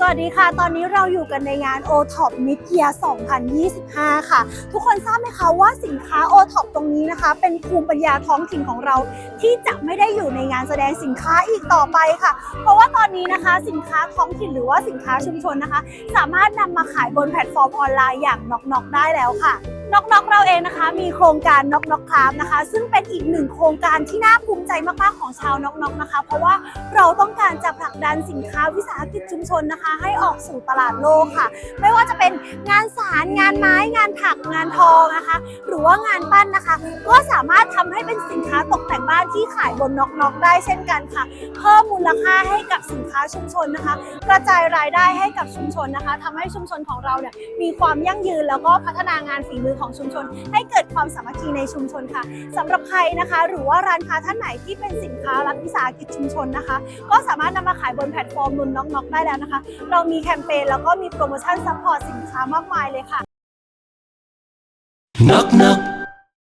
สวัสดีค่ะ ตอนนี้เราอยู่กันในงาน o t o p Mid Year 2025 ค่ะ ทุกคนทราบไหมคะว่าสินค้า o t o p ตรงนี้นะคะ เป็นภูมิปัญญาท้องถิ่นของเรา ที่จะไม่ได้อยู่ในงานแสดงสินค้าอีกต่อไปค่ะ เพราะว่าตอนนี้นะคะสินค้าท้องถิ่นหรือว่าสินค้าชุมชนนะคะ สามารถนำมาขายบนแพลตฟอร์มออนไลน์อย่างน็อกๆได้แล้วค่ะ น็อกน็อกเราเองนะคะ มีโครงการน็อกน็อกคราฟนะคะ ซึ่งเป็นอีกหนึ่งโครงการที่น่าภูมิใจมากๆของชาวน็อกน็อกนะคะ เพราะว่าเราต้องการจะผลักดันสินค้าวิสาหกิจชุมชนนะคะ ให้ออกสู่ตลาดโลกค่ะ ไม่ว่าจะเป็นงานสารงานไม้งานถักงานทองนะคะ หรือว่างานปั้นนะคะ ก็สามารถทำให้เป็นสินค้าตกแต่งบ้านที่ขายบนน็อกน็อกได้เช่นกันค่ะ เพิ่มมูลค่าให้กับสินค้าชุมชนนะคะ กระจายรายได้ให้กับชุมชนนะคะทำให้ชุมชนของเราเนี่ยมีความยั่งยืนแล้วก็พัฒนางานฝีมือของชุมชน ให้เกิดความสามัคคีในชุมชนค่ะสำหรับใครนะคะ หรือว่าร้านค้าท่านไหนที่เป็นสินค้ารัฐวิสาหกิจชุมชนนะคะ ก็สามารถนำมาขายบนแพลตฟอร์มนุนน็อกๆได้แล้วนะคะ เรามีแคมเปญแล้วก็มีโปรโมชั่นซัพพอร์ตสินค้ามากมายเลยค่ะ Knock knock